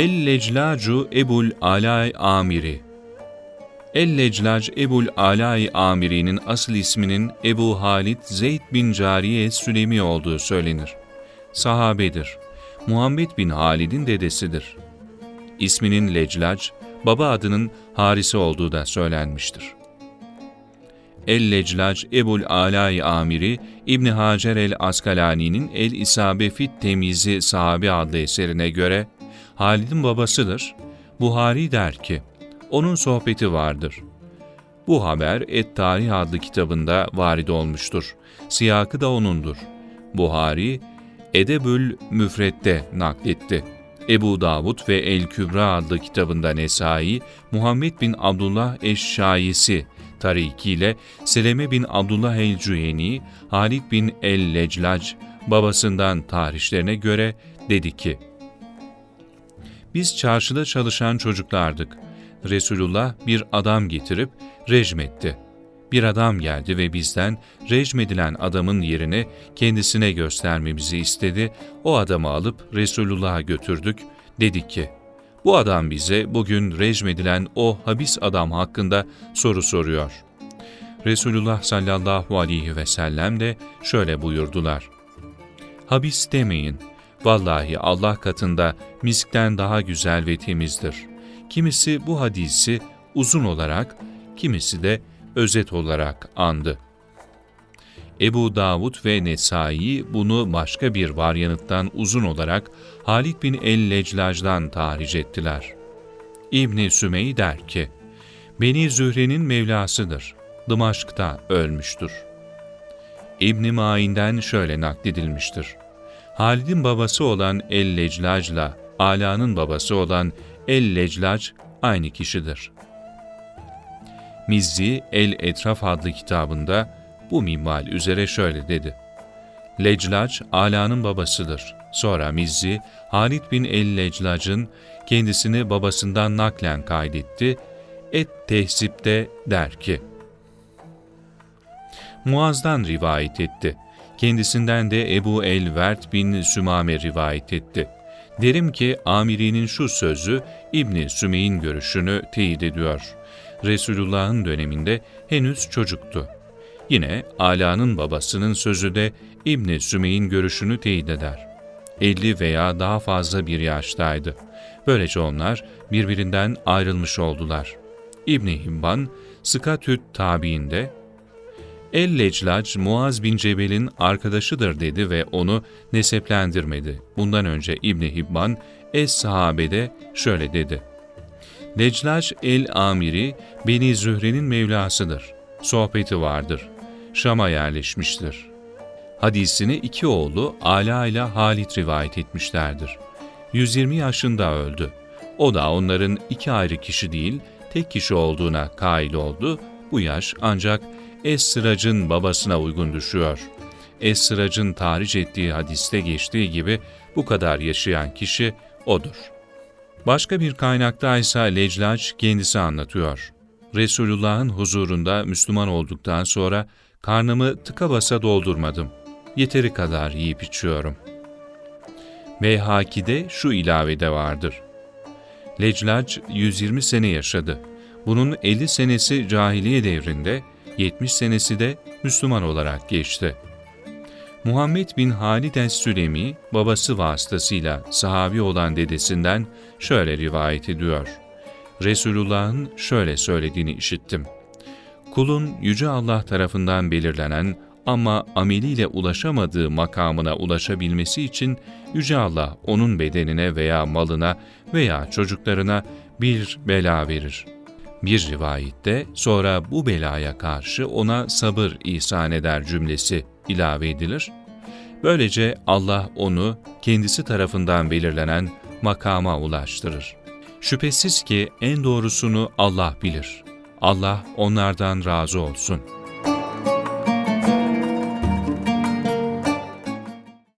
El-Leclacu Ebul Alay Amiri El-Leclac Ebul Alay Amiri'nin asıl isminin Ebu Halid Zeyd bin Cariye Sülemi olduğu söylenir. Sahabedir. Muhammed bin Halid'in dedesidir. İsminin Leclac, baba adının Harise olduğu da söylenmiştir. El-Leclac Ebul Alay Amiri İbn Hacer el-Askalani'nin El-İsabe fit Temizi Sahabi adlı eserine göre Halid'in babasıdır. Buhari der ki, onun sohbeti vardır. Bu haber Et Tarih adlı kitabında varid olmuştur. Siyakı da onundur. Buhari, Edebül Müfret'te nakletti. Ebu Davud ve El-Kübra adlı kitabında Nesai, Muhammed bin Abdullah Eşşayisi tarikiyle Seleme bin Abdullah el-Cüheni, Halid bin el-Leclac babasından tarihlerine göre dedi ki, Biz çarşıda çalışan çocuklardık. Resulullah bir adam getirip rejmetti. Bir adam geldi ve bizden rejmedilen adamın yerini kendisine göstermemizi istedi. O adamı alıp Resulullah'a götürdük. Dedik ki, bu adam bize bugün rejmedilen o habis adam hakkında soru soruyor. Resulullah sallallahu aleyhi ve sellem de şöyle buyurdular. Habis demeyin. Vallahi Allah katında miskten daha güzel ve temizdir. Kimisi bu hadisi uzun olarak, kimisi de özet olarak andı. Ebu Davud ve Nesai bunu başka bir varyanıttan uzun olarak Halid bin el-Leclaj'dan tahric ettiler. İbni Sümey der ki, Beni Zühre'nin Mevlasıdır. Dımaşk'ta ölmüştür. İbn Ma'in'den şöyle nakledilmiştir. Halid'in babası olan El-Leclaj'la Ala'nın babası olan El-Leclac aynı kişidir. Mizzi El-Etraf adlı kitabında bu minval üzere şöyle dedi. Leclac, Ala'nın babasıdır. Sonra Mizzi, Halid bin el-Leclac'ın kendisini babasından naklen kaydetti. Et tehsipte der ki, Muaz'dan rivayet etti. Kendisinden de Ebu el-Vert bin Sümame rivayet etti. Derim ki Amiri'nin şu sözü İbni Sümey'in görüşünü teyit ediyor. Resulullah'ın döneminde henüz çocuktu. Yine Ala'nın babasının sözü de İbni Sümey'in görüşünü teyit eder. 50 veya daha fazla bir yaştaydı. Böylece onlar birbirinden ayrılmış oldular. İbni Hibban, Sıkatüt tabiinde, El-Leclac, Muaz bin Cebel'in arkadaşıdır dedi ve onu neseplendirmedi. Bundan önce İbni Hibban, Es-Sahabe'de şöyle dedi. Leclac el-Amiri, Beni Zühre'nin Mevlasıdır. Sohbeti vardır. Şam'a yerleşmiştir. Hadisini iki oğlu Ala ile Halit rivayet etmişlerdir. 120 yaşında öldü. O da onların iki ayrı kişi değil, tek kişi olduğuna kail oldu. Bu yaş ancak Es-Sırac'ın babasına uygun düşüyor. Es-Sırac'ın tahric ettiği hadiste geçtiği gibi bu kadar yaşayan kişi odur. Başka bir kaynakta ise Leclac kendisi anlatıyor. Resulullah'ın huzurunda Müslüman olduktan sonra karnımı tıka basa doldurmadım. Yeteri kadar yiyip içiyorum. Beyhaki'de şu ilavede vardır. Leclac 120 sene yaşadı. Bunun 50 senesi cahiliye devrinde, 70 senesi de Müslüman olarak geçti. Muhammed bin Halid es-Sülemi babası vasıtasıyla sahabi olan dedesinden şöyle rivayet ediyor. Resulullah'ın şöyle söylediğini işittim. Kulun Yüce Allah tarafından belirlenen ama ameliyle ulaşamadığı makamına ulaşabilmesi için Yüce Allah onun bedenine veya malına veya çocuklarına bir bela verir. Bir rivayette sonra bu belaya karşı ona sabır ihsan eder cümlesi ilave edilir. Böylece Allah onu kendisi tarafından belirlenen makama ulaştırır. Şüphesiz ki en doğrusunu Allah bilir. Allah onlardan razı olsun.''